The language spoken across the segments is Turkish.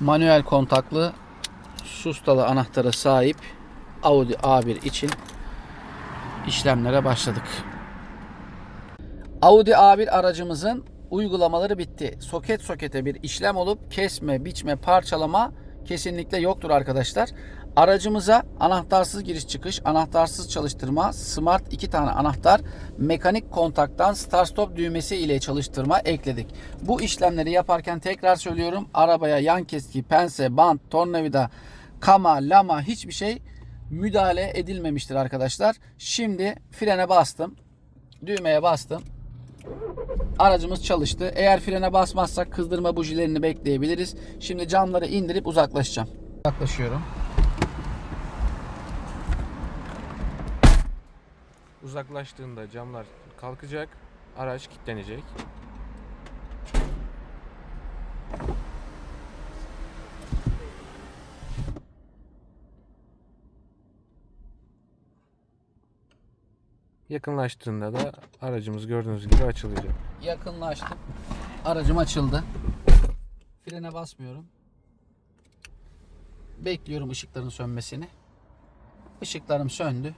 manuel kontaklı sustalı anahtara sahip Audi A1 için işlemlere başladık. Audi A1 aracımızın uygulamaları bitti. Soket sokete bir işlem olup kesme, biçme, parçalama kesinlikle yoktur arkadaşlar. Aracımıza anahtarsız giriş çıkış, anahtarsız çalıştırma, smart iki tane anahtar, mekanik kontaktan start stop düğmesi ile çalıştırma ekledik. Bu işlemleri yaparken tekrar söylüyorum arabaya yan keski, pense, bant, tornavida, kama, lama hiçbir şey müdahale edilmemiştir arkadaşlar. Şimdi frene bastım. Düğmeye bastım. Aracımız çalıştı. Eğer frene basmazsak kızdırma bujilerini bekleyebiliriz. Şimdi camları indirip uzaklaşacağım. Uzaklaşıyorum. Uzaklaştığında camlar kalkacak, araç kilitlenecek. Yakınlaştığında da aracımız gördüğünüz gibi açılacak. Yakınlaştım. Aracım açıldı. Frene basmıyorum. Bekliyorum ışıkların sönmesini. Işıklarım söndü.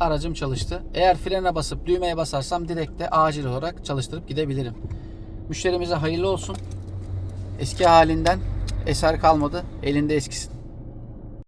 Aracım çalıştı. Eğer frene basıp düğmeye basarsam direkt de acil olarak çalıştırıp gidebilirim. Müşterimize hayırlı olsun. Eski halinden eser kalmadı. Elinde eskisin.